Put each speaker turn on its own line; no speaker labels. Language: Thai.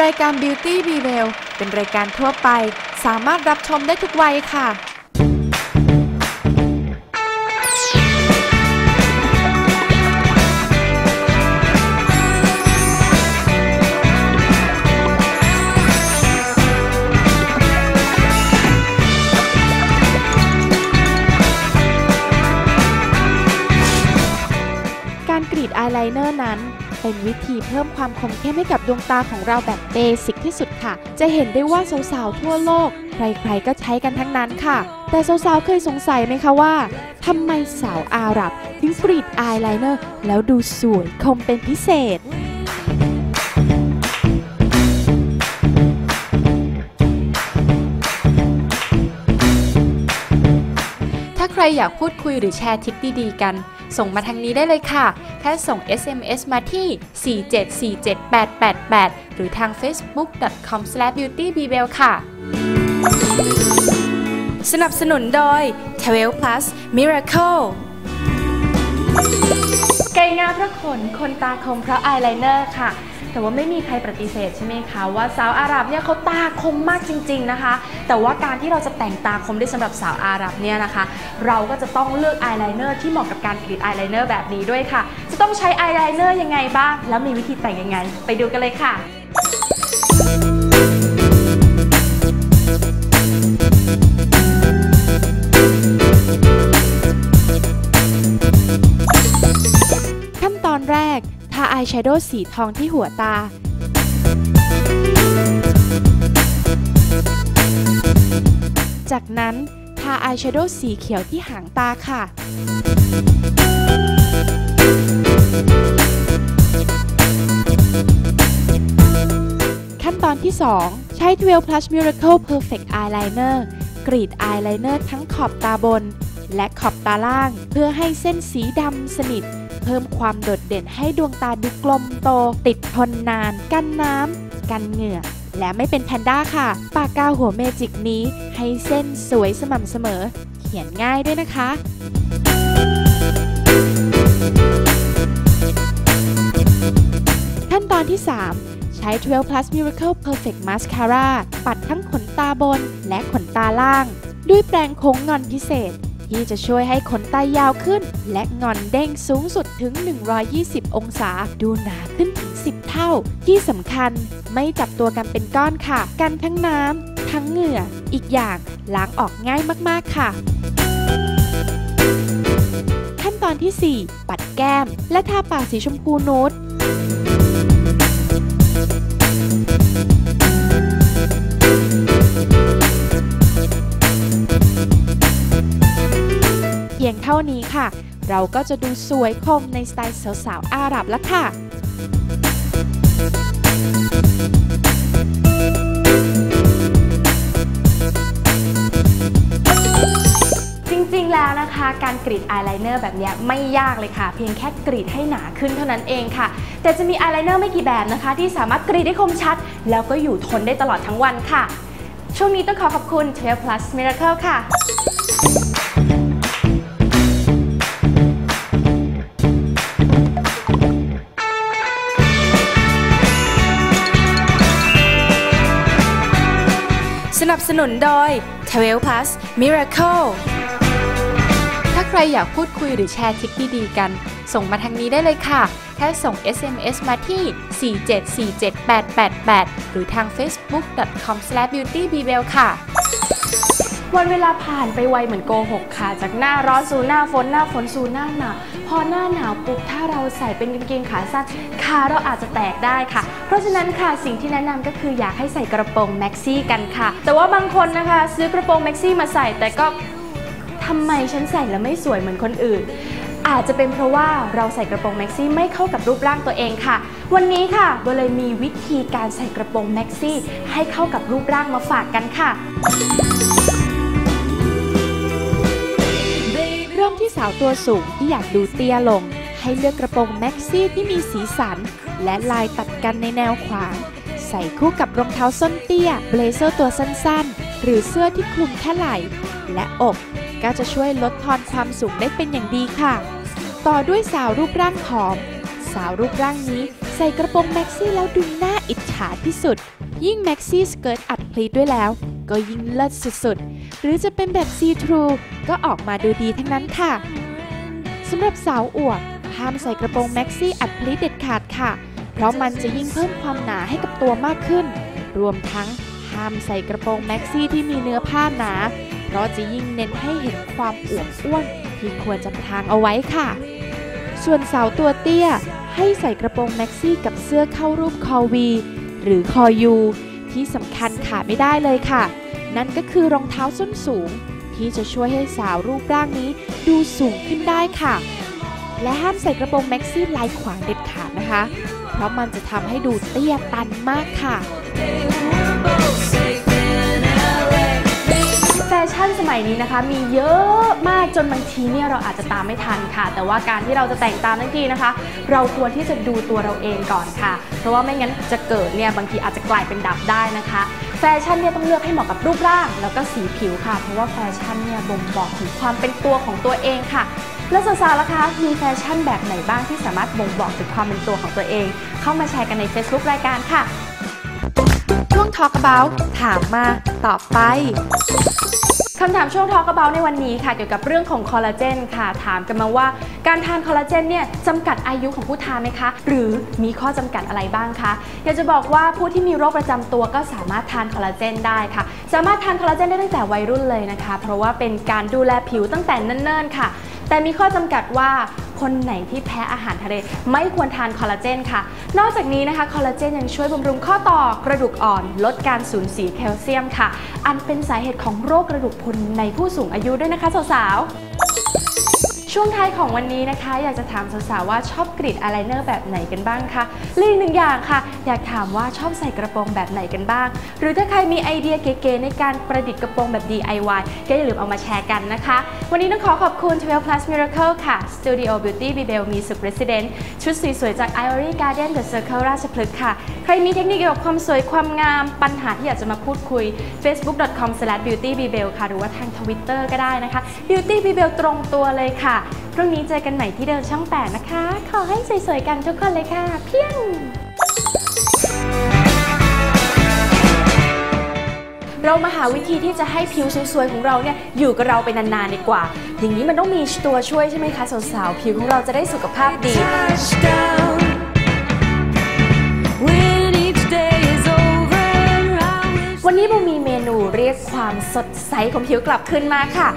รายการ Beauty b e w e l l เป็นรายการทั่วไป สามารถรับชมได้ทุกวัยค่ะ เป็นวิธีเพิ่มความคมเข้มให้กับดวงตาของเราแบบเบสิกที่สุดค่ะ จะเห็นได้ว่าสาวๆทั่วโลก ใครๆก็ใช้กันทั้งนั้นค่ะ แต่สาวๆเคยสงสัยไหมคะว่าทำไมสาวอาหรับถึงกรีดอายไลเนอร์แล้วดูสวยคมเป็นพิเศษ รอยากพูดคุยหรือแชร์ทริคดีๆกัน ส่งมาทางนี้ได้เลยค่ะ แค่ส่ง SMS มาที่ 4747888 หรือทาง facebook.com/beautybebel ค่ะ สนับสนุนโดย t w e l Plus Miracle ไก่งามเพราะขน คนตาคมเพราะอายไลเนอร์ค่ะ แต่ว่าไม่มีใครปฏิเสธใช่ไหมคะว่าสาวอาหรับเนี่ยเขาตาคมมากจริง ๆนะคะ แต่ว่าการที่เราจะแต่งตาคมได้สำหรับสาวอาหรับเนี่ยนะคะ เราก็จะต้องเลือกอายไลเนอร์ที่เหมาะกับการกรีดอายไลเนอร์แบบนี้ด้วยค่ะ จะต้องใช้อายไลเนอร์ยังไงบ้าง แล้วมีวิธีแต่งยังไง ไปดูกันเลยค่ะาอายแชโดว์สีทองที่หัวตา จากนั้นทาอายแชโดว์สีเขียวที่หางตาค่ะ ขั้นตอนที่ 2 ใช้ 12 plus miracle perfect eyeliner กรีดอายไลเนอร์ทั้งขอบตาบน และขอบตาล่าง เพื่อให้เส้นสีดำสนิท เพิ่มความโดดเด่นให้ดวงตาดูกลมโต ติดทนนาน กันน้ำ กันเหงื่อ และไม่เป็นแพนด้าค่ะ ปากกาหัวเมจิกนี้ให้เส้นสวยสม่ำเสมอ เขียนง่ายด้วยนะคะขั้นตอนที่ 3 ใช้ 12 plus miracle perfect mascara ปัดทั้งขนตาบนและขนตาล่าง ด้วยแปรงโค้งงอนพิเศษ ที่จะช่วยให้ขนตายาวขึ้น และงอนเด้งสูงสุดถึง 120 องศา ดูหนาขึ้นถึง 10 เท่า ที่สำคัญไม่จับตัวกันเป็นก้อนค่ะ กันทั้งน้ำทั้งเหงื่อ อีกอย่างล้างออกง่ายมากๆค่ะขั้นตอนที่ 4 ปัดแก้ม และทาปากสีชมพูนูด ค่ะ เราก็จะดูสวยคมในสไตล์สาวๆอาหรับแล้วค่ะจริงๆแล้วนะคะการกรีดอายไลเนอร์แบบนี้ไม่ยากเลยค่ะ เพียงแค่กรีดให้หนาขึ้นเท่านั้นเองค่ะ แต่จะมีอายไลเนอร์ไม่กี่แบบนะคะ ที่สามารถกรีดได้คมชัด แล้วก็อยู่ทนได้ตลอดทั้งวันค่ะ ช่วงนี้ต้องขอขอบคุณ12 plus miracle ค่ะ สนับสนุนโดย12 plus miracle ถ้าใครอยากพูดคุยหรือแชร์ทริคดีๆกัน ส่งมาทางนี้ได้เลยค่ะ แค่ส่ง SMS มาที่ 4747888 หรือทาง facebook.com/beautybebel ค่ะวันเวลาผ่านไปไวเหมือนโกหกค่ะ จากหน้าร้อนสู่หน้าฝนหน้าฝนสู่หน้าหนาว อหน้าหนาวปุ๊บถ้าเราใส่เป็นกางเกงขาสั้นขาเราอาจจะแตกได้ค่ะ เพราะฉะนั้นค่ะสิ่งที่แนะนำก็คืออยากให้ใส่กระโปรงแม็กซี่กันค่ะ แต่ว่าบางคนนะคะ ซื้อกระโปรงแม็กซี่มาใส่แต่ก็ทำไมฉันใส่แล้วไม่สวยเหมือนคนอื่น อาจจะเป็นเพราะว่าเราใส่กระโปรงแม็กซี่ไม่เข้ากับรูปร่างตัวเองค่ะ วันนี้ค่ะโบเลยมีวิธีการใส่กระโปรงแม็กซี่ให้เข้ากับรูปร่างมาฝากกันค่ะ ริ่มที่สาวตัวสูงที่อยากดูเตี้ยลง ให้เลือกกระโปรงแม็กซี่ที่มีสีสัน และลายตัดกันในแนวขวาง ใส่คู่กับรองเท้าส้นเตี้ย เบลเซอร์ตัวสั้นๆ หรือเสื้อที่คลุมแค่ไหล่และอก ก็จะช่วยลดทอนความสูงได้เป็นอย่างดีค่ะ ต่อด้วยสาวรูปร่างผอม สาวรูปร่างนี้ใส่กระโปรงแม็กซี่แล้วดูน่าอิจฉาที่สุด ยิ่งแม็กซี่สเกิร์ตอัดพลีทด้วยแล้ว ก็ยิ่งเลิศสุดๆ หรือจะเป็นแบบซีทรูก็ออกมาดูดีทั้งนั้นค่ะสำหรับสาวอวบห้ามใส่กระโปรงแม็กซี่อัดพลีเด็ดขาดค่ะ เพราะมันจะยิ่งเพิ่มความหนาให้กับตัวมากขึ้น รวมทั้งห้ามใส่กระโปรงแม็กซี่ที่มีเนื้อผ้าหนา เพราะจะยิ่งเน้นให้เห็นความอวบอ้วนที่ควรจะพรางเอาไว้ค่ะ ส่วนสาวตัวเตี้ยให้ใส่กระโปรงแม็กซี่กับเสื้อเข้ารูปคอวี หรือคอยูที่สำคัญขาดไม่ได้เลยค่ะ นั่นก็คือรองเท้าส้นสูง ที่จะช่วยให้สาวรูปร่างนี้ดูสูงขึ้นได้ค่ะ และห้ามใส่กระโปรงแม็กซี่ลายขวางเด็ดขาดนะคะ เพราะมันจะทำให้ดูเตี้ยตันมากค่ะ
ชั่นสมัยนี้นะคะ มีเยอะมากจนบางทีเนี่ยเราอาจจะตามไม่ทันค่ะ แต่ว่าการที่เราจะแต่งตามทั้งทีนะคะ เราควรที่จะดูตัวเราเองก่อนค่ะ เพราะว่าไม่งั้นจะเกิดเนี่ยบางทีอาจจะกลายเป็นดับได้นะคะแฟชั่นเนี่ยต้องเลือกให้เหมาะกับรูปร่าง แล้วก็สีผิวค่ะ เพราะว่าแฟชั่นเนี่ยบ่งบอกถึงความเป็นตัวของตัวเองค่ะแล้วสาวๆล่ะคะ มีแฟชั่นแบบไหนบ้างที่สามารถบ่งบอกถึงความเป็นตัวของตัวเอง เข้ามาแชร์กันใน Facebook รายการค่ะ
ช่วง Talk About ถามมาตอบไป
คำถามช่วงทอกระเบาในวันนี้ค่ะเกี่ยวกับเรื่องของคอลลาเจนค่ะ ถามกันมาว่าการทานคอลลาเจนเนี่ยจำกัดอายุของผู้ทานไหมคะ หรือมีข้อจำกัดอะไรบ้างคะอยากจะบอกว่าผู้ที่มีโรคประจำตัวก็สามารถทานคอลลาเจนได้ค่ะ สามารถทานคอลลาเจนได้ตั้งแต่วัยรุ่นเลยนะคะ เพราะว่าเป็นการดูแลผิวตั้งแต่เนิ่นๆค่ะ แต่มีข้อจำกัดว่า คนไหนที่แพ้อาหารทะเลไม่ควรทานคอลลาเจนค่ะ นอกจากนี้นะคะคอลลาเจนยังช่วยบำรุงข้อต่อกระดูกอ่อน ลดการสูญเสียแคลเซียมค่ะ อันเป็นสาเหตุของโรคกระดูกพรุนในผู้สูงอายุด้วยนะคะสาวๆ ช่วงท้ายของวันนี้นะคะ อยากจะถามสาวๆว่าชอบกรีดอายไลเนอร์แบบไหนกันบ้างคะและอีกหนึ่งอย่างค่ะ อยากถามว่าชอบใส่กระโปรงแบบไหนกันบ้าง หรือถ้าใครมีไอเดียเก๋ๆในการประดิษฐ์กระโปรงแบบ DIY ก็อย่าลืมเอามาแชร์กันนะคะ วันนี้ต้องขอขอบคุณ 12 plus miracle ค่ะ Studio Beauty Bibel มีสุข Resident ชุดสวยๆจาก Ivory Garden The Circle ราชพฤกษ์ค่ะ ใครมีเทคนิคเกี่ยวกับความสวยความงามปัญหาที่อยากจะมาพูดคุย facebook.com/beautybibel ค่ะหรือว่าทาง Twitter ก็ได้นะคะ Beauty Bibel ตรงตัวเลยค่ะพรุ่งนี้เจอกันใหม่ที่เดิมช่อง8นะคะ ขอให้สวยๆกันทุกคนเลยค่ะ เพียงเรามาหาวิธีที่จะให้ผิวสวยๆของเราเนี่ยอยู่กับเราไปนานๆดีกว่า อย่างนี้มันต้องมีตัวช่วยใช่ไหมคะสาวๆผิวของเราจะได้สุขภาพดี วันนี้บูมีเมนูเรียกความสดใสของผิวกลับคืนมาค่ะ